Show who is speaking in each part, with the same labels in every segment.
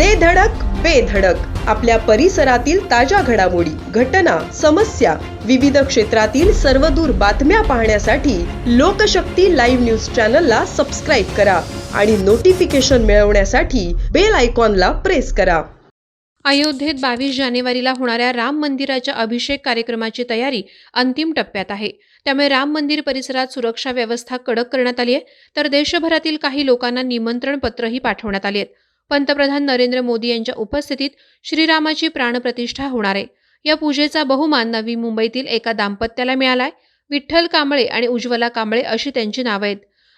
Speaker 1: दे धडक बेधडक आपल्या परिसरातील ताज्या घडामोडी घटना समस्या विविध क्षेत्रातील सर्वदूर बातम्या पाहण्यासाठी लोकशक्ती लाईव्ह न्यूज चॅनलला सबस्क्राईब करा आणि नोटिफिकेशन मिळवण्यासाठी बेल आयकॉनला प्रेस करा.
Speaker 2: अयोध्येत बावीस जानेवारीला होणाऱ्या राम मंदिराच्या अभिषेक कार्यक्रमाची तयारी अंतिम टप्प्यात आहे. त्यामुळे राम मंदिर परिसरात सुरक्षा व्यवस्था कडक करण्यात आली आहे. तर देशभरातील काही लोकांना निमंत्रण पत्रही पाठवण्यात आली आहेत. पंतप्रधान नरेंद्र मोदी यांच्या उपस्थितीत श्रीरामाची प्राणप्रतिष्ठा होणार आहे. या पूजेचा बहुमान नवी मुंबईतील एका दाम्पत्याला मिळालाय. विठ्ठल कांबळे आणि उज्ज्वला कांबळे अशी त्यांची नावं आहेत.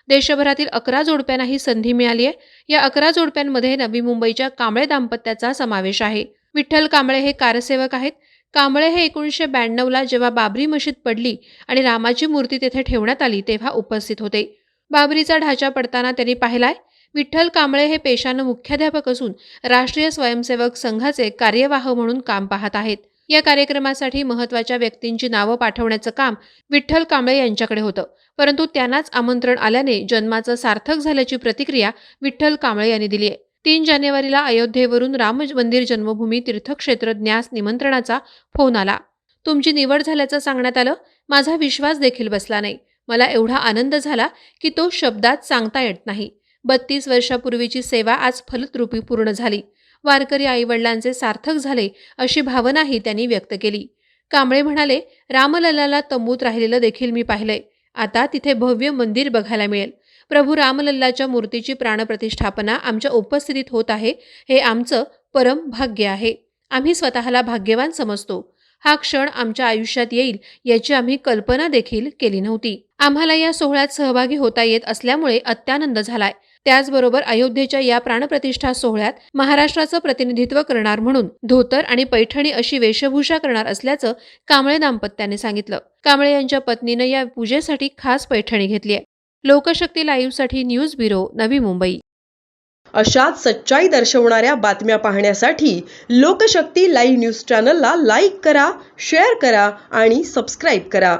Speaker 2: देशभरातील अकरा जोडप्यांना ही संधी मिळाली आहे. या अकरा जोडप्यांमध्ये नवी मुंबईच्या कांबळे दाम्पत्याचा समावेश आहे. विठ्ठल कांबळे हे कारसेवक आहेत. कांबळे हे एकोणीसशे ब्याण्णवला जेव्हा बाबरी मशीद पडली आणि रामाची मूर्ती तेथे ठेवण्यात आली तेव्हा उपस्थित होते. बाबरीचा ढाचा पडताना त्यांनी पाहिलाय विठ्ठल कांबळे हे पेशानं मुख्याध्यापक असून राष्ट्रीय स्वयंसेवक संघाचे कार्यवाह म्हणून काम पाहत आहेत. या कार्यक्रमासाठी महत्त्वाच्या व्यक्तींची नावं पाठवण्याचं काम विठ्ठल कांबळे यांच्याकडे होतं. परंतु त्यांनाच आमंत्रण आल्याने जन्माचं सार्थक झाल्याची प्रतिक्रिया विठ्ठल कांबळे यांनी दिली आहे. तीन जानेवारीला अयोध्येवरून राम मंदिर जन्मभूमी तीर्थक्षेत्र न्यास निमंत्रणाचा फोन आला. तुमची निवड झाल्याचं सांगण्यात आलं? माझा विश्वास देखील बसला नाही. मला एवढा आनंद झाला की तो शब्दात सांगता येत नाही. बत्तीस वर्षापूर्वीची सेवा आज फलद्रूपी पूर्ण झाली. वारकरी आईवडिलांचे सार्थक झाले अशी भावनाही त्यांनी व्यक्त केली. कांबळे म्हणाले रामलल्लाला तंबूत राहिलेलं देखील मी पाहिलंय. आता तिथे भव्य मंदिर बघायला मिळेल. प्रभू रामलल्लाच्या मूर्तीची प्राणप्रतिष्ठापना आमच्या उपस्थितीत होत आहे हे आमचं परम भाग्य आहे. आम्ही स्वतःला भाग्यवान समजतो. हा क्षण आमच्या आयुष्यात येईल याची आम्ही कल्पना देखील केली नव्हती. आम्हाला या सोहळ्यात सहभागी होता येत असल्यामुळे अत्यानंद झालाय. त्याचबरोबर अयोध्येच्या या प्राणप्रतिष्ठा सोहळ्यात महाराष्ट्राचं प्रतिनिधित्व करणार म्हणून धोतर आणि पैठणी अशी वेशभूषा करणार असल्याचं कांबळे दाम्पत्याने सांगितलं. कांबळे यांच्या पत्नीनं या पूजेसाठी खास पैठणी घेतली आहे. लोकशक्ती लाईव्हसाठी न्यूज ब्युरो नवी मुंबई.
Speaker 1: अशाच सच्चाई दर्शवणाऱ्या बातम्या पाहण्यासाठी लोकशक्ती लाईव्ह न्यूज चॅनलला लाईक करा शेअर करा आणि सबस्क्राईब करा.